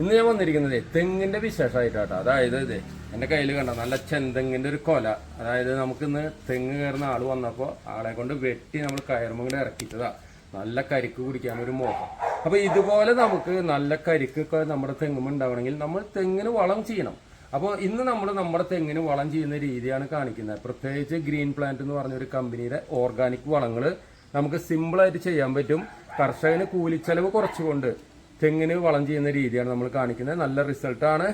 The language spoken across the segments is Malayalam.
ഇന്ന് ഞാൻ വന്നിരിക്കുന്നത് തെങ്ങിന്റെ വിശേഷമായിട്ടാട്ടോ അതായത് ഇത് എന്റെ കയ്യിൽ കണ്ട നല്ല ചെന്തെങ്ങിന്റെ ഒരു കൊല. അതായത് നമുക്കിന്ന് തെങ്ങ് കയറുന്ന ആൾ വന്നപ്പോൾ ആളെ കൊണ്ട് വെട്ടി നമ്മൾ കയറുമ്പോൾ ഇറക്കിച്ചതാ. നല്ല കരിക്ക് കുടിക്കാൻ ഒരു മോഹം. അപ്പൊ ഇതുപോലെ നമുക്ക് നല്ല കരിക്കൊക്കെ നമ്മുടെ തെങ്ങുമ്പോൾ ഉണ്ടാവണമെങ്കിൽ നമ്മൾ തെങ്ങിന് വളം ചെയ്യണം. അപ്പോൾ ഇന്ന് നമ്മൾ നമ്മുടെ തെങ്ങിന് വളം ചെയ്യുന്ന രീതിയാണ് കാണിക്കുന്നത്. പ്രത്യേകിച്ച് ഗ്രീൻ പ്ലാന്റ് എന്ന് പറഞ്ഞ ഒരു കമ്പനിയുടെ ഓർഗാനിക് വളങ്ങൾ നമുക്ക് സിമ്പിളായിട്ട് ചെയ്യാൻ പറ്റും. കർഷകന് കൂലിച്ചെലവ് കുറച്ചുകൊണ്ട് തെങ്ങിന് വളം ചെയ്യുന്ന രീതിയാണ് നമ്മൾ കാണിക്കുന്നത്. നല്ല റിസൾട്ടാണ്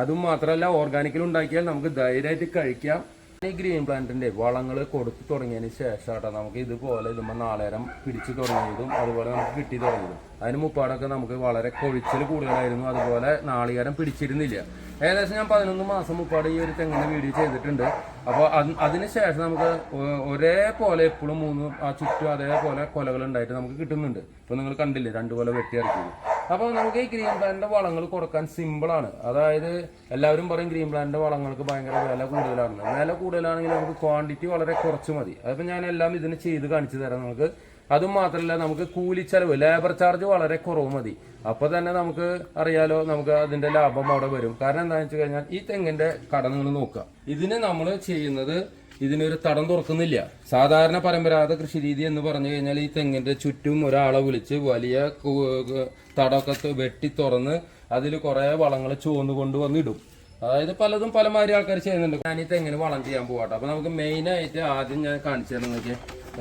അതും മാത്രമല്ല ഓർഗാനിക്കിൽ ഉണ്ടാക്കിയാൽ നമുക്ക് ധൈര്യമായിട്ട് കഴിക്കാം. ഈ ഗ്രീൻ പ്ലാന്റിന്റെ വളങ്ങൾ കൊടുത്തു തുടങ്ങിയതിന് ശേഷം നമുക്ക് ഇതുപോലെ ഇതുമ്പോൾ നാളേരം പിടിച്ചു തുടങ്ങിയതും അതുപോലെ നമുക്ക് കിട്ടി തുടങ്ങിയതും. അതിന് മുപ്പാടൊക്കെ നമുക്ക് വളരെ കൊഴിച്ചൽ കൂടുതലായിരുന്നു. അതുപോലെ നാളികേരം പിടിച്ചിരുന്നില്ല. ഏകദേശം ഞാൻ പതിനൊന്ന് മാസം മുപ്പാട് ഈ ഒരു തെങ്ങിന്റെ വീഡിയോ ചെയ്തിട്ടുണ്ട്. അപ്പോൾ അതിന് ശേഷം നമുക്ക് ഒരേപോലെ എപ്പോഴും മൂന്ന് ആ ചുറ്റും അതേപോലെ കൊലകൾ ഉണ്ടായിട്ട് നമുക്ക് കിട്ടുന്നുണ്ട്. ഇപ്പൊ നിങ്ങൾ കണ്ടില്ലേ രണ്ട് കൊല വെട്ടിയിറക്കിയത്. അപ്പോൾ നമുക്ക് ഈ ഗ്രീൻ പ്ലാന്റിന്റെ വളങ്ങൾ കൊടുക്കാൻ സിമ്പിളാണ് അതായത് എല്ലാവരും പറയും ഗ്രീൻ പ്ലാന്റിന്റെ വളങ്ങൾക്ക് ഭയങ്കര വില കൂടുതലാണ് വില കൂടുതലാണെങ്കിൽ നമുക്ക് ക്വാണ്ടിറ്റി വളരെ കുറച്ച് മതി. അതിപ്പോൾ ഞാൻ എല്ലാം ഇതിന് ചെയ്ത് കാണിച്ചു തരാം. നമുക്ക് അതും മാത്രമല്ല നമുക്ക് കൂലിച്ചെലവ് ലേബർ ചാർജ് വളരെ കുറവ് മതി. അപ്പോൾ തന്നെ നമുക്ക് അറിയാലോ നമുക്ക് അതിന്റെ ലാഭം അവിടെ വരും. കാരണം എന്താണെന്ന് വെച്ച് കഴിഞ്ഞാൽ ഈ തെങ്ങിന്റെ കടങ്ങൾ നോക്കുക. ഇതിന് നമ്മൾ ചെയ്യുന്നത് ഇതിനൊരു തടം തുറക്കുന്നില്ല. സാധാരണ പരമ്പരാഗത കൃഷി രീതി എന്ന് പറഞ്ഞു കഴിഞ്ഞാൽ ഈ തെങ്ങിന്റെ ചുറ്റും ഒരാളെ വിളിച്ച് വലിയ തടമൊക്കെ വെട്ടി തുറന്ന് അതിൽ കുറേ വളങ്ങൾ ചുവന്നു കൊണ്ടുവന്ന് ഇടും അതായത് പലതും പല മാതിരി ആൾക്കാർ ചെയ്യുന്നുണ്ട്. ഞാൻ എങ്ങനെ വളം ചെയ്യാൻ പോകട്ടെ അപ്പൊ നമുക്ക് മെയിൻ ആയിട്ട് ആദ്യം ഞാൻ കാണിച്ചു തരണം നോക്കിയാൽ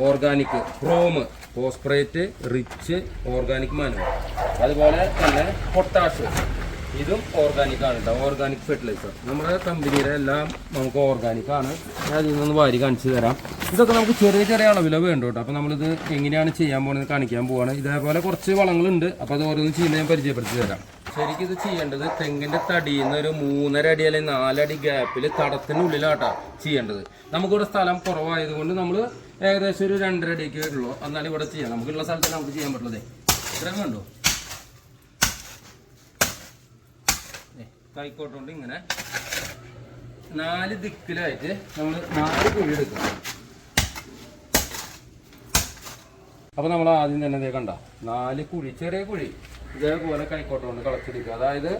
organic chrome phosphorate rich organic manure അതുപോലെ തന്നെ പൊട്ടാഷ് ഇതും ഓർഗാനിക് ആണ് കേട്ടോ ഓർഗാനിക് ഫെർട്ടിലൈസർ നമ്മുടെ കമ്പനിയുടെ എല്ലാം നമുക്ക് ഓർഗാനിക് ആണ്. ഞാൻ ഇതിൽ നിന്ന് വാരി കാണിച്ചു തരാം. ഇതൊക്കെ നമുക്ക് ചെറിയ ചെറിയ അളവിലോ വേണ്ട കേട്ടോ അപ്പോൾ നമ്മളിത് എങ്ങനെയാണ് ചെയ്യാൻ പോകുന്നത് കാണിക്കാൻ പോവാണ്. ഇതേപോലെ കുറച്ച് വളങ്ങളുണ്ട്. അപ്പോൾ അത് ഓരോന്ന് ചെയ്യുന്നത് ഞാൻ പരിചയപ്പെടുത്തി തരാം. ശരിക്കും ഇത് ചെയ്യേണ്ടത് തെങ്ങിന്റെ തടിയിൽ നിന്ന് ഒരു മൂന്നര അടി അല്ലെങ്കിൽ നാലടി ഗ്യാപ്പിൽ തടത്തിനുള്ളിലാട്ടാ ചെയ്യേണ്ടത്. നമുക്കിവിടെ സ്ഥലം കുറവായതുകൊണ്ട് നമ്മൾ ഏകദേശം ഒരു രണ്ടര അടിയൊക്കെ ഉള്ളൂ എന്നാലും ഇവിടെ ചെയ്യാം. നമുക്കുള്ള സ്ഥലത്ത് നമുക്ക് ചെയ്യാൻ പറ്റുള്ളതേ ഇത്രയും കണ്ടോ? കൈക്കോട്ടുകൊണ്ട് ഇങ്ങനെ നാല് ദിക്കിലായിട്ട് നമ്മൾ നാല് കുഴി എടുക്കും. അപ്പൊ നമ്മൾ ആദ്യം തന്നെ കണ്ട നാല് കുഴി ചെറിയ കുഴി. ഇതേപോലെ കൈക്കോട്ട കൊണ്ട് കളച്ചെടുക്കുക. അതായത്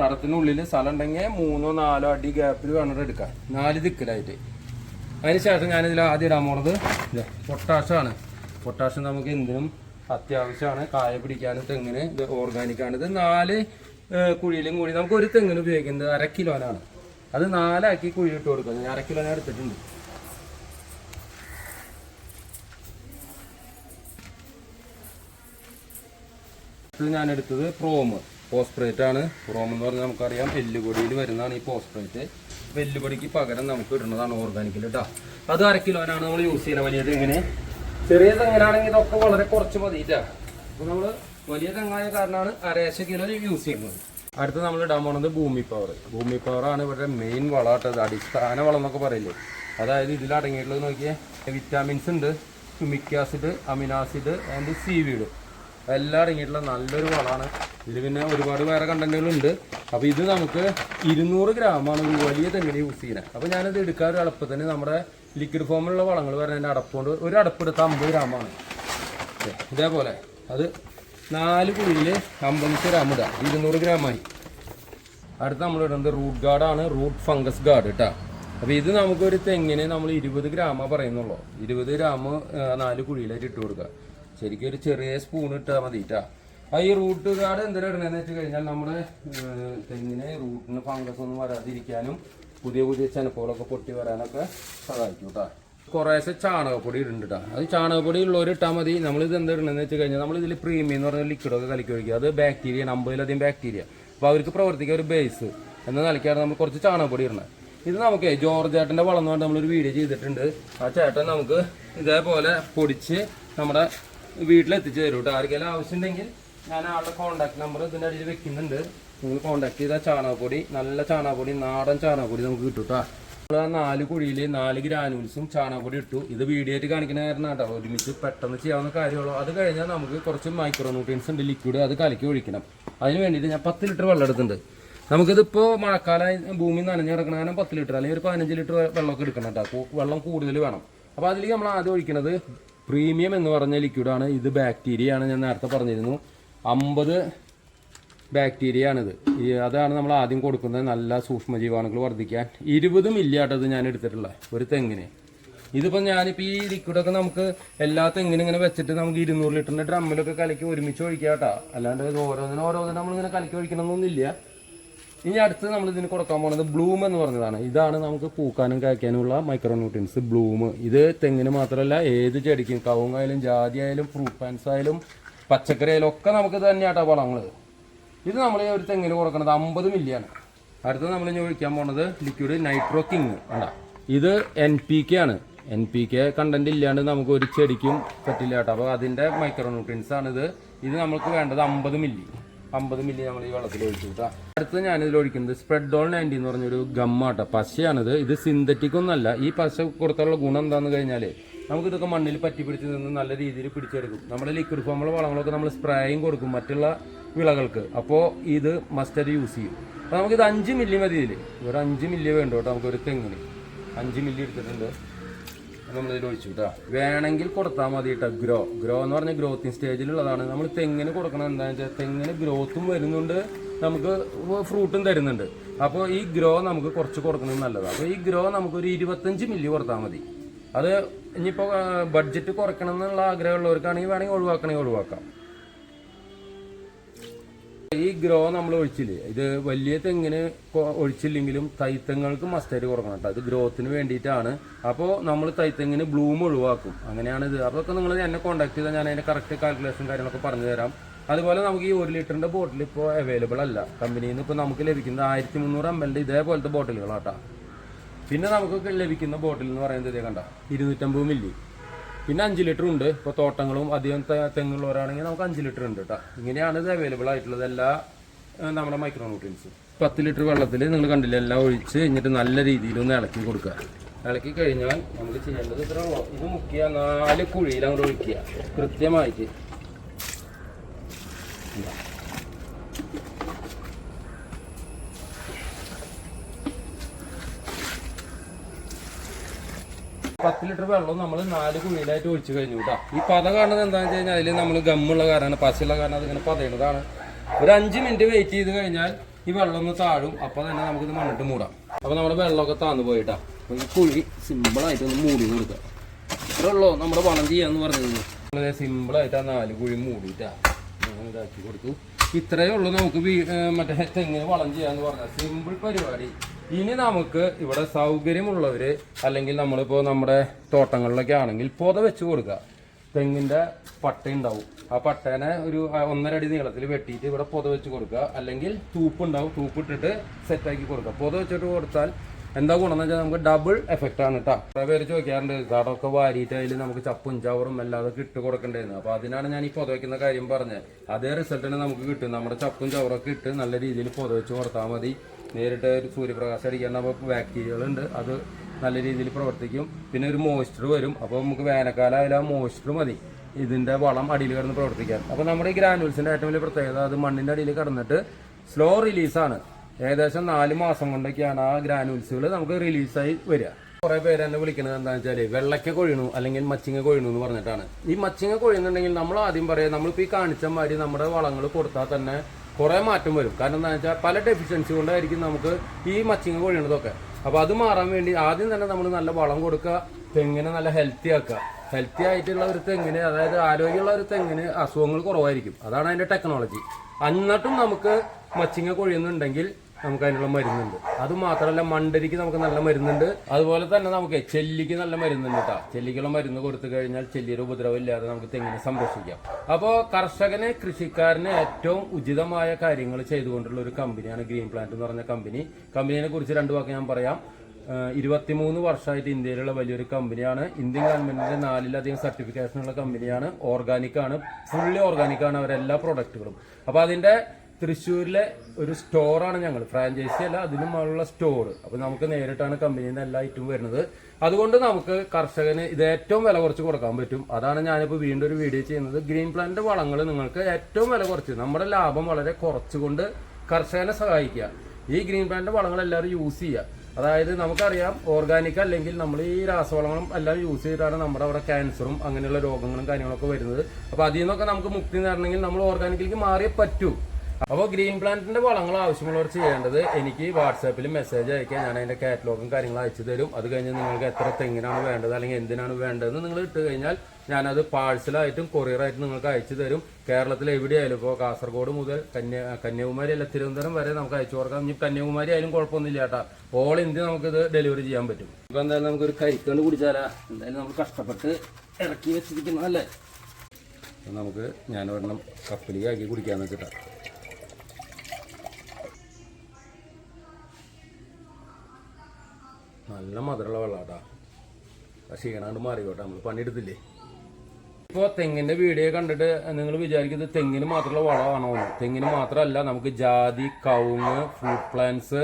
തടത്തിനുള്ളിൽ സ്ഥലം ഉണ്ടെങ്കിൽ മൂന്നോ നാലോ അടി ഗ്യാപ്പിൽ വേണം എടുക്കാം നാല് ദിക്കിലായിട്ട്. അതിനുശേഷം ഞാനിതിൽ ആദ്യം ഇടാൻ പോണത് പൊട്ടാഷാണ്. പൊട്ടാഷ് നമുക്ക് എന്തിനും അത്യാവശ്യമാണ്. കായ പിടിക്കാനും തെങ്ങിന് ഇത് ഓർഗാനിക് ആണ്. ഇത് നാല് കുഴിയിലും കൂടി നമുക്ക് ഒരു തെങ്ങിന് ഉപയോഗിക്കുന്നത് അര കിലോനാണ്. അത് നാലാക്കി കുഴി ഇട്ട് കൊടുക്കുന്നത് അര കിലോനെ എടുത്തിട്ടുണ്ട്. ഇത് ഞാൻ എടുത്തത് പ്രോമ് പോസ്പ്രേറ്റ് ആണ്. പ്രോം എന്ന് പറഞ്ഞാൽ നമുക്കറിയാം എല്ലുപൊടിയിൽ വരുന്നതാണ് ഈ പോസ്പ്രേറ്റ് അപ്പോൾ എല്ലുപൊടിക്ക് പകരം നമുക്ക് ഇടുന്നതാണ് ഓർഗാനിക്കിൽ കേട്ടോ അത് അര കിലോനാണ് നമ്മൾ യൂസ് ചെയ്യുന്നത്. വലിയ തെങ്ങിന്. ചെറിയ തെങ്ങിനാണെങ്കിൽ ഇതൊക്കെ വളരെ കുറച്ച് മതിയിട്ടാ അപ്പോൾ നമ്മൾ വലിയ തെങ്ങായ കാരണമാണ് അരേശ കിലോ യൂസ് ചെയ്യുന്നത്. അടുത്ത് നമ്മൾ ഇടാൻ പോകുന്നത് ഭൂമി പവർ ഭൂമി പവറാണ് ഇവരുടെ മെയിൻ വളമാട്ടത് അടിസ്ഥാന വളം എന്നൊക്കെ പറയില്ലേ. അതായത് ഇതിൽ അടങ്ങിയിട്ടുള്ളത് നോക്കിയാൽ വിറ്റാമിൻസ് ഉണ്ട് humic acid amino acid and seaweed എല്ലാം അടങ്ങിയിട്ടുള്ള നല്ലൊരു വളമാണ് ഇതിൽ പിന്നെ ഒരുപാട് വേറെ കണ്ടന്റുകളുണ്ട് അപ്പോൾ ഇത് നമുക്ക് ഇരുന്നൂറ് ഗ്രാമാണ് ഒരു വലിയ തെങ്ങിന് യൂസ് ചെയ്യുന്നത് അപ്പോൾ ഞാനത് എടുക്കാൻ ഒരു അടപ്പത്തിന് നമ്മുടെ ലിക്വിഡ് ഫോമിലുള്ള വളങ്ങൾ വരുന്നതിന്റെ അടപ്പുകൊണ്ട് ഒരു അടപ്പെടുത്ത അമ്പത് ഗ്രാമാണ് ഇതേപോലെ. അത് നാല് കുഴിയിൽ അമ്പത് ഗ്രാം ഇടുക ഇരുന്നൂറ് ഗ്രാമായി അടുത്ത് നമ്മൾ ഇടുന്നത് റൂട്ട് ഗാർഡാണ് റൂട്ട് ഫംഗസ് ഗാർഡ് കേട്ടോ അപ്പോൾ ഇത് നമുക്കൊരു തെങ്ങിന് നമ്മൾ ഇരുപത് ഗ്രാമ പറയുന്നുള്ളൂ. ഇരുപത് ഗ്രാം നാല് കുഴിയിലായിട്ട് ഇട്ട് കൊടുക്കുക. ശരിക്കും ഒരു ചെറിയ സ്പൂൺ ഇട്ടാൽ മതി കേട്ടോ ആ ഈ റൂട്ട് കാർഡ് എന്തിനാ ഇടണമെന്ന് വെച്ച് കഴിഞ്ഞാൽ നമ്മുടെ തെങ്ങിന് റൂട്ടിന് ഫംഗസ് ഒന്നും വരാതിരിക്കാനും പുതിയ പുതിയ ചെനപ്പുകളൊക്കെ പൊട്ടി വരാനൊക്കെ സഹായിക്കും കേട്ടോ കുറേശ്ശെ ചാണകപ്പൊടി ഇടുന്നുണ്ട് അത് ചാണകപ്പൊടി ഉള്ളവർ ഇട്ടാൽ മതി. നമ്മളിത് എന്താ ഇടണമെന്ന് വെച്ച് കഴിഞ്ഞാൽ നമ്മൾ ഇതിൽ പ്രീമിയം എന്ന് പറഞ്ഞ ലിക്വിഡൊക്കെ കലക്കി ഒഴിക്കുക. അത് ബാക്ടീരിയ അമ്പതിലധികം ബാക്ടീരിയ അപ്പോൾ അവർക്ക് പ്രവർത്തിക്കാൻ ഒരു ബേസ് എന്ന നിലയ്ക്കാണ് നമ്മൾ കുറച്ച് ചാണകപ്പൊടി ഇടണേ ഇത് നമുക്ക് ജോർജ് ചേട്ടന്റെ വളം എന്ന് നമ്മളൊരു വീഡിയോ ചെയ്തിട്ടുണ്ട്. ആ ചേട്ടൻ നമുക്ക് ഇതേപോലെ പൊടിച്ച് നമ്മുടെ വീട്ടിലെത്തിച്ച് തരും കേട്ടോ ആർക്കെല്ലാം ആവശ്യമുണ്ടെങ്കിൽ ഞാൻ ആളുടെ കോൺടാക്ട് നമ്പർ ഇതിന്റെ അടിയിൽ വെക്കുന്നുണ്ട്. നിങ്ങൾ കോൺടാക്ട് ചെയ്താൽ ചാണകപ്പൊടി നല്ല ചാണകപ്പൊടി നാടൻ ചാണകപ്പൊടി നമുക്ക് കിട്ടും കേട്ടോ നമ്മൾ ആ നാല് കുഴിയിൽ നാല് ഗ്രാനൂൾസും ചാണകപ്പൊടി ഇട്ടു. ഇത് വീഡിയോയിട്ട് കാണിക്കുന്ന കാരണം കേട്ടോ ഒരുമിച്ച് പെട്ടെന്ന് ചെയ്യാവുന്ന കാര്യമുള്ളൂ. അത് കഴിഞ്ഞാൽ നമുക്ക് കുറച്ച് മൈക്രോ ന്യൂട്രിയൻസ് ഉണ്ട് ലിക്വിഡ് അത് കലക്കി ഒഴിക്കണം. അതിന് വേണ്ടിയിട്ട് ഞാൻ പത്ത് ലിറ്റർ വെള്ളം എടുത്തിട്ടുണ്ട്. നമുക്കിതിപ്പോൾ മഴക്കാലം ഭൂമി നനഞ്ഞ് കിടക്കണ കാരണം പത്ത് ലിറ്റർ അല്ലെങ്കിൽ ഒരു പതിനഞ്ച് ലിറ്റർ വെള്ളമൊക്കെ എടുക്കണം കേട്ടോ. വെള്ളം കൂടുതൽ വേണം. അപ്പോൾ അതിലേക്ക് നമ്മൾ ആദ്യം ഒഴിക്കുന്നത് പ്രീമിയം എന്ന് പറഞ്ഞ ലിക്വിഡാണ് ഇത് ബാക്ടീരിയയാണ് ഞാൻ നേരത്തെ പറഞ്ഞിരുന്നു. അമ്പത് ബാക്ടീരിയ ആണിത്. ഈ അതാണ് നമ്മൾ ആദ്യം കൊടുക്കുന്നത്. നല്ല സൂക്ഷ്മജീവാണുക്കൾ വർദ്ധിക്കാൻ. ഇരുപത് മില്ലി ആട്ടത് ഞാൻ എടുത്തിട്ടുള്ള ഒരു തെങ്ങിന്. ഇതിപ്പോൾ ഞാനിപ്പോൾ ഈ ലിക്വിഡൊക്കെ നമുക്ക് എല്ലാ തെങ്ങിനും ഇങ്ങനെ വെച്ചിട്ട് നമുക്ക് ഇരുന്നൂറ് ലിറ്ററിന്റെ ഡ്രമ്മിലൊക്കെ കലക്കി ഒരുമിച്ച് ഒഴിക്കാം കേട്ടോ. അല്ലാണ്ട് ഓരോന്നിനും ഓരോന്നിനും നമ്മളിങ്ങനെ കലക്കി ഒഴിക്കണമെന്നൊന്നുമില്ല. ഇനി അടുത്ത് നമ്മൾ ഇതിന് കൊടുക്കാൻ പോകുന്നത് ബ്ലൂം എന്ന് പറഞ്ഞതാണ്. ഇതാണ് നമുക്ക് പൂക്കാനും കായ്ക്കാനുമുള്ള മൈക്രോ ന്യൂട്രിയൻസ് ബ്ലൂം. ഇത് തെങ്ങിന് മാത്രമല്ല ഏത് ചെടിക്കും കവുങ്ങായാലും ജാതി ആയാലും ഫ്രൂട്ട് പാൻസ് ആയാലും പച്ചക്കറി ആയാലും ഒക്കെ നമുക്ക് തന്നെയാട്ടോ വളങ്ങൾ ഇത് നമ്മൾ ഒരു തെങ്ങിന് കൊടുക്കുന്നത് അമ്പത് മില്ലിയാണ് അടുത്ത് നമ്മൾ ഇനി ഒഴിക്കാൻ പോണത് ലിക്വിഡ് നൈട്രോ കിങ് വേണ്ട ഇത് എൻ പി കെ ആണ്. എൻ പി കെ കണ്ടന്റ് ഇല്ലാണ്ട് നമുക്ക് ഒരു ചെടിക്കും പറ്റില്ല കേട്ടോ. അപ്പോൾ അതിന്റെ മൈക്രോ ന്യൂട്രിയൻസ് ആണ് ഇത് ഇത് നമുക്ക് വേണ്ടത് അമ്പത് മില്ലി. അമ്പത് മില്ലി നമ്മൾ ഈ വെള്ളത്തിൽ ഒഴിച്ചു കിട്ടാം അടുത്ത് ഞാനിതിൽ ഒഴിക്കുന്നത് സ്പ്രെഡോൾ നയന്റി എന്ന് പറഞ്ഞൊരു ഗമ്മാട്ടോ പശയാണിത്. ഇത് സിന്തറ്റിക് ഒന്നല്ല ഈ പശ കൊടുത്തുള്ള ഗുണം എന്താണെന്ന് കഴിഞ്ഞാൽ നമുക്കിതൊക്കെ മണ്ണിൽ പറ്റി പിടിച്ച് നിന്ന് നല്ല രീതിയിൽ പിടിച്ചെടുക്കും. നമ്മുടെ ലിക്വിഡ് ഫോമുള്ള വളങ്ങളൊക്കെ നമ്മൾ സ്പ്രേയും കൊടുക്കും മറ്റുള്ള വിളകൾക്ക്. അപ്പോൾ ഇത് മസ്റ്റർ യൂസ് ചെയ്യും. അപ്പോൾ നമുക്കിത് അഞ്ച് മില്ലി മതി ഇതിൽ ഒരു അഞ്ച് മില്ലി വേണ്ട കേട്ടോ നമുക്കൊരു തെങ്ങിന്. അഞ്ച് മില്ലി എടുത്തിട്ടുണ്ട്. നമ്മളിതിൽ ഒഴിച്ചു കേട്ടോ വേണമെങ്കിൽ കൊടുത്താൽ മതി കേട്ടോ ഗ്രോ ഗ്രോ എന്ന് പറഞ്ഞാൽ ഗ്രോത്തിങ് സ്റ്റേജിലുള്ളതാണ്. നമ്മൾ തെങ്ങിന് കൊടുക്കണം. എന്താണെന്ന് വെച്ചാൽ തെങ്ങിന് ഗ്രോത്തും വരുന്നുണ്ട്. നമുക്ക് ഫ്രൂട്ടും തരുന്നുണ്ട്. അപ്പോൾ ഈ ഗ്രോ നമുക്ക് കുറച്ച് കൊടുക്കുന്നത് നല്ലതാണ് അപ്പോൾ ഈ ഗ്രോ നമുക്ക് ഒരു ഇരുപത്തഞ്ച് മില്ലി കൊടുത്താൽ മതി. അത് ഇനിയിപ്പോൾ ബഡ്ജറ്റ് കുറയ്ക്കണം എന്നുള്ള ആഗ്രഹമുള്ളവർക്കാണെങ്കിൽ വേണമെങ്കിൽ ഒഴിവാക്കണമെങ്കിൽ ഒഴിവാക്കാം. ഗ്രോ നമ്മൾ ഒഴിച്ചില്ലേ? ഇത് വലിയ തെങ്ങിന് ഒഴിച്ചില്ലെങ്കിലും തൈത്തങ്ങൾക്ക് മസ്റ്റായിട്ട് കൊടുക്കണം കേട്ടോ. ഇത് ഗ്രോത്തിന് വേണ്ടിയിട്ടാണ്. അപ്പോൾ നമ്മൾ തൈത്തെങ്ങിന് ബ്ലൂം ഒഴിവാക്കും. അങ്ങനെയാണ് ഇത് അതൊക്കെ നിങ്ങൾ എന്നെ കോൺടാക്ട് ചെയ്താൽ ഞാൻ അതിന്റെ കറക്റ്റ് കാൽക്കുലേഷൻ കാര്യങ്ങളൊക്കെ പറഞ്ഞു തരാം. അതുപോലെ നമുക്ക് ഈ ഒരു ലിറ്ററിന്റെ ബോട്ടിൽ ഇപ്പോൾ അവൈലബിൾ അല്ല. കമ്പനിയിൽ നിന്ന് ഇപ്പോൾ നമുക്ക് ലഭിക്കുന്നത് ആയിരത്തി മുന്നൂറ് എം ഇതേപോലത്തെ ബോട്ടിലുകളാട്ടോ പിന്നെ നമുക്ക് ലഭിക്കുന്ന ബോട്ടിൽ എന്ന് പറയുന്നത് കണ്ട? ഇരുന്നൂറ്റമ്പത് മില്ലി പിന്നെ അഞ്ച് ലിറ്റർ ഉണ്ട്. ഇപ്പോൾ തോട്ടങ്ങളും അധികം തെങ്ങുള്ളവരാണെങ്കിൽ നമുക്ക് അഞ്ച് ലിറ്റർ ഉണ്ട് കേട്ടോ ഇങ്ങനെയാണ് ഇത് അവൈലബിൾ ആയിട്ടുള്ളത് എല്ലാ നമ്മുടെ മൈക്രോ ന്യൂട്രിയൻസ് പത്ത് ലിറ്റർ വെള്ളത്തിൽ നിങ്ങൾ കണ്ടില്ല എല്ലാം ഒഴിച്ച് എന്നിട്ട് നല്ല രീതിയിൽ ഒന്ന് ഇളക്കി കൊടുക്കുക. ഇളക്കി കഴിഞ്ഞാൽ നമ്മൾ ചെയ്യേണ്ടത് ഇത്ര ഇത് മുക്കിയ നാല് കുഴിയിൽ അങ്ങോട്ട് ഒഴിക്കുക. കൃത്യമായിട്ട്. പത്ത് ലിറ്റർ വെള്ളം നമ്മൾ നാല് കുഴിയിലായിട്ട് ഒഴിച്ചു കഴിഞ്ഞു കേട്ടോ ഈ പത കാണുന്നത് എന്താണെന്ന് വെച്ച് കഴിഞ്ഞാൽ അതിൽ നമ്മൾ ഗമ്മുള്ള കാരണമാണ് പശയുള്ള കാരണം അതിങ്ങനെ പതയുന്നതാണ്. ഒരു അഞ്ച് മിനിറ്റ് വെയിറ്റ് ചെയ്ത് കഴിഞ്ഞാൽ ഈ വെള്ളം ഒന്ന് താഴും അപ്പോൾ തന്നെ നമുക്കിത് മണ്ണിട്ട് മൂടാം. അപ്പോൾ നമ്മുടെ വെള്ളമൊക്കെ താന്നു പോയിട്ടാ. അപ്പോൾ ഈ കുഴി സിമ്പിളായിട്ട് ഒന്ന് മൂടി കൊടുക്കുക. ഇത്രേ ഉള്ളൂ നമ്മുടെ വളം ചെയ്യാന്ന് പറഞ്ഞത്. വളരെ സിമ്പിളായിട്ട് ആ നാല് കുഴി മൂടിയിട്ടാ. ഇതാക്കി കൊടുത്തു. ഇത്രയേ ഉള്ളൂ നമുക്ക് മറ്റേ തെങ്ങിന് വളം ചെയ്യാന്ന് പറഞ്ഞാൽ സിമ്പിൾ പരിപാടി. ഇനി നമുക്ക് ഇവിടെ സൗകര്യമുള്ളവര് അല്ലെങ്കിൽ നമ്മളിപ്പോൾ നമ്മുടെ തോട്ടങ്ങളിലൊക്കെ ആണെങ്കിൽ പൊത വെച്ച് കൊടുക്കുക. തെങ്ങിന്റെ പട്ട ഉണ്ടാവും. ആ പട്ടേനെ ഒരു ഒന്നരടി നീളത്തിൽ വെട്ടിയിട്ട് ഇവിടെ പൊത വെച്ച് കൊടുക്കുക. അല്ലെങ്കിൽ തൂപ്പ് ഉണ്ടാവും. തൂപ്പ് ഇട്ടിട്ട് സെറ്റാക്കി കൊടുക്കുക. പൊത വെച്ചിട്ട് കൊടുത്താൽ എന്താ ഗുണം എന്ന് വെച്ചാൽ നമുക്ക് ഡബിൾ എഫക്റ്റ് ആണ് കേട്ടോ കുറെ പേര് ചോദിക്കാറുണ്ട് കടമൊക്കെ വാരിയിട്ട് അതിൽ നമുക്ക് ചപ്പും ചവറും അല്ലാതെ ഇട്ട് കൊടുക്കേണ്ടതെന്ന് അപ്പൊ അതിനാണ് ഞാൻ ഈ പൊത വയ്ക്കുന്ന കാര്യം പറഞ്ഞത്. അതേ റിസൾട്ടാണ് നമുക്ക് കിട്ടും. നമ്മുടെ ചപ്പും ചവറൊക്കെ ഇട്ട് നല്ല രീതിയിൽ പൊത വെച്ച് കൊടുത്താൽ മതി. നേരിട്ട് ഒരു സൂര്യപ്രകാശം അടിക്കാൻ നമുക്ക് ബാക്ടീരിയകളുണ്ട് അത് നല്ല രീതിയിൽ പ്രവർത്തിക്കും. പിന്നെ ഒരു മോയ്സ്ചർ വരും. അപ്പോൾ നമുക്ക് വേനൽക്കാലം ആയാലും ആ മോയ്സ്ചർ മതി. ഇതിന്റെ വളം അടിയിൽ കിടന്ന് പ്രവർത്തിക്കാൻ. അപ്പോൾ നമ്മുടെ ഈ ഗ്രാനുവൽസിന്റെ ഏറ്റവും വലിയ പ്രത്യേകത അത് മണ്ണിന്റെ അടിയിൽ കിടന്നിട്ട് സ്ലോ റിലീസാണ് ഏകദേശം നാല് മാസം കൊണ്ടൊക്കെയാണ് ആ ഗ്രാനുവൽസുകൾ നമുക്ക് റിലീസായി വരിക. കുറേ പേര് എന്നെ വിളിക്കുന്നത് എന്താണെന്ന് വെച്ചാൽ വെള്ളക്ക കൊഴിയണു അല്ലെങ്കിൽ മച്ചിങ്ങ കൊഴിയണു എന്ന് പറഞ്ഞിട്ടാണ്. ഈ മച്ചിങ്ങ കൊഴിയുന്നുണ്ടെങ്കിൽ നമ്മൾ ആദ്യം പറയാം നമ്മളിപ്പോൾ ഈ കാണിച്ച മാതിരി നമ്മുടെ വളങ്ങൾ കൊടുത്താൽ തന്നെ കുറെ മാറ്റം വരും. കാരണം എന്താണെന്ന് വെച്ചാൽ പല ഡെഫിഷ്യൻസി കൊണ്ടായിരിക്കും നമുക്ക് ഈ മച്ചിങ് കൊഴിയണതൊക്കെ. അപ്പോൾ അത് മാറാൻ വേണ്ടി ആദ്യം തന്നെ നമ്മൾ നല്ല വളം കൊടുക്കുക തെങ്ങിനെ നല്ല ഹെൽത്തി ആക്കുക. ഹെൽത്തി ആയിട്ടുള്ള ഒരു തെങ്ങിന് അതായത് ആരോഗ്യമുള്ള ഒരു തെങ്ങിന് അസുഖങ്ങൾ കുറവായിരിക്കും. അതാണ് അതിന്റെ ടെക്നോളജി എന്നിട്ടും നമുക്ക് മച്ചിങ്ങ കൊഴിയുന്നുണ്ടെങ്കിൽ നമുക്ക് അതിനുള്ള മരുന്നുണ്ട്. അത് മാത്രമല്ല മണ്ടരിക്ക് നമുക്ക് നല്ല മരുന്നുണ്ട്. അതുപോലെ തന്നെ നമുക്ക് ചെല്ലിക്ക് നല്ല മരുന്നുണ്ട് കേട്ടോ ചെല്ലിക്കുള്ള മരുന്ന് കൊടുത്തു കഴിഞ്ഞാൽ ചെല്ലിയുടെ ഉപദ്രവം ഇല്ലാതെ നമുക്ക് തെങ്ങിനെ സംരക്ഷിക്കാം. അപ്പോൾ കർഷകന് കൃഷിക്കാരന് ഏറ്റവും ഉചിതമായ കാര്യങ്ങൾ ചെയ്തുകൊണ്ടുള്ള ഒരു കമ്പനിയാണ് ഗ്രീൻ പ്ലാന്റ് എന്ന് പറഞ്ഞ കമ്പനി. കമ്പനിയെ കുറിച്ച് രണ്ട് വാക്ക് ഞാൻ പറയാം. ഇരുപത്തിമൂന്ന് വർഷമായിട്ട് ഇന്ത്യയിലുള്ള വലിയൊരു കമ്പനിയാണ്. ഇന്ത്യൻ ഗവൺമെന്റിന്റെ നാലിലധികം സർട്ടിഫിക്കേഷനുള്ള കമ്പനിയാണ്. ഓർഗാനിക് ആണ്. ഫുള്ളി ഓർഗാനിക് ആണ് അവരെല്ലാ പ്രൊഡക്റ്റുകളും അപ്പോൾ അതിന്റെ തൃശ്ശൂരിലെ ഒരു സ്റ്റോറാണ് ഞങ്ങൾ. ഫ്രാഞ്ചൈസി അല്ല അതിനും മുകളിലുള്ള സ്റ്റോർ അപ്പൊ നമുക്ക് നേരിട്ടാണ് കമ്പനിയിൽ നിന്ന് എല്ലാ ഐറ്റവും വരുന്നത്. അതുകൊണ്ട് നമുക്ക് കർഷകന് ഇത് ഏറ്റവും വില കുറച്ച് കൊടുക്കാൻ പറ്റും. അതാണ് ഞാനിപ്പോൾ വീണ്ടും ഒരു വീഡിയോ ചെയ്യുന്നത്. ഗ്രീൻ പ്ലാന്റ് വളങ്ങൾ നിങ്ങൾക്ക് ഏറ്റവും വില കുറച്ച് നമ്മുടെ ലാഭം വളരെ കുറച്ചുകൊണ്ട് കർഷകനെ സഹായിക്കുക. ഈ ഗ്രീൻ പ്ലാന്റ് വളങ്ങൾ എല്ലാവരും യൂസ് ചെയ്യുക. അതായത് നമുക്കറിയാം ഓർഗാനിക് അല്ലെങ്കിൽ നമ്മൾ ഈ രാസവളങ്ങളും എല്ലാം യൂസ് ചെയ്തിട്ടാണ് നമ്മുടെ അവിടെ ക്യാൻസറും അങ്ങനെയുള്ള രോഗങ്ങളും കാര്യങ്ങളൊക്കെ വരുന്നത്. അപ്പോൾ അതിൽ നിന്നൊക്കെ നമുക്ക് മുക്തി നേടണമെങ്കിൽ നമ്മൾ ഓർഗാനിക്കിലേക്ക് മാറിയേ പറ്റൂ. അപ്പോൾ ഗ്രീൻ പ്ലാന്റിന്റെ വളങ്ങൾ ആവശ്യമുള്ളവർ ചെയ്യേണ്ടത് എനിക്ക് വാട്സാപ്പിൽ മെസ്സേജ് അയക്കാൻ ഞാൻ അതിന്റെ കാറ്റലോഗും കാര്യങ്ങളും അയച്ചു തരും. അത് കഴിഞ്ഞ് നിങ്ങൾക്ക് എത്ര തെങ്ങിനാണ് വേണ്ടത് അല്ലെങ്കിൽ എന്തിനാണ് വേണ്ടതെന്ന് നിങ്ങൾ ഇട്ട് കഴിഞ്ഞാൽ ഞാനത് പാഴ്സലായിട്ടും കൊറിയറായിട്ടും നിങ്ങൾക്ക് അയച്ചു തരും. കേരളത്തിൽ എവിടെയായാലും ഇപ്പോൾ കാസർഗോഡ് മുതൽ കന്യ കന്യാകുമാരി അല്ല തിരുവനന്തപുരം വരെ നമുക്ക് അയച്ചു കൊടുക്കാം. ഇനി കന്യാകുമാരി ആയാലും കുഴപ്പമൊന്നുമില്ല ചേട്ടാ ഓൾ ഇന്ത്യ നമുക്കിത് ഡെലിവറി ചെയ്യാൻ പറ്റും. ഇപ്പൊ എന്തായാലും നമുക്കൊരു കരിക്കണ്ട് കുടിച്ചാലാ. എന്തായാലും നമ്മൾ കഷ്ടപ്പെട്ട് ഇറക്കി വെച്ചിരിക്കുന്നതല്ലേ? നമുക്ക് ഞാൻ ഒരെണ്ണം കപ്പലിലേക്ക് ആക്കി കുടിക്കാന്ന് നല്ല മധുരമുള്ള വെള്ളാട്ടാ. ക്ഷീണാണ്ട് മാറിക്കോട്ടെ നമ്മൾ പണിയെടുത്തില്ലേ? ഇപ്പോൾ തെങ്ങിന്റെ വീഡിയോ കണ്ടിട്ട് നിങ്ങൾ വിചാരിക്കുന്നത് തെങ്ങിന് മാത്രമുള്ള വളമാണോ? തെങ്ങിന് മാത്രമല്ല നമുക്ക് ജാതി കവുങ്ങ് ഫ്രൂട്ട് പ്ലാന്റ്സ്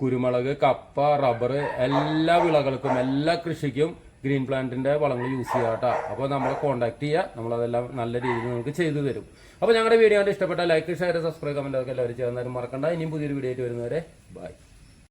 കുരുമുളക് കപ്പ റബ്ബർ എല്ലാ വിളകൾക്കും എല്ലാ കൃഷിക്കും ഗ്രീൻ പ്ലാന്റിന്റെ വളങ്ങൾ യൂസ് ചെയ്യാം കേട്ടോ അപ്പോൾ നമ്മളെ കോൺടാക്ട് ചെയ്യുക നമ്മളതെല്ലാം നല്ല രീതിയിൽ നിങ്ങൾക്ക് ചെയ്തു തരും. അപ്പോൾ ഞങ്ങളുടെ വീഡിയോ കണ്ട് ഇഷ്ടപ്പെട്ട ലൈക്ക് ഷെയർ സബ്സ്ക്രൈബ് കമന്റ് ഒക്കെ എല്ലാവരും ചെയ്യുന്നവരും മറക്കണ്ട. ഇനിയും പുതിയൊരു വീഡിയോ ആയിട്ട് വരുന്നവരെ ബൈ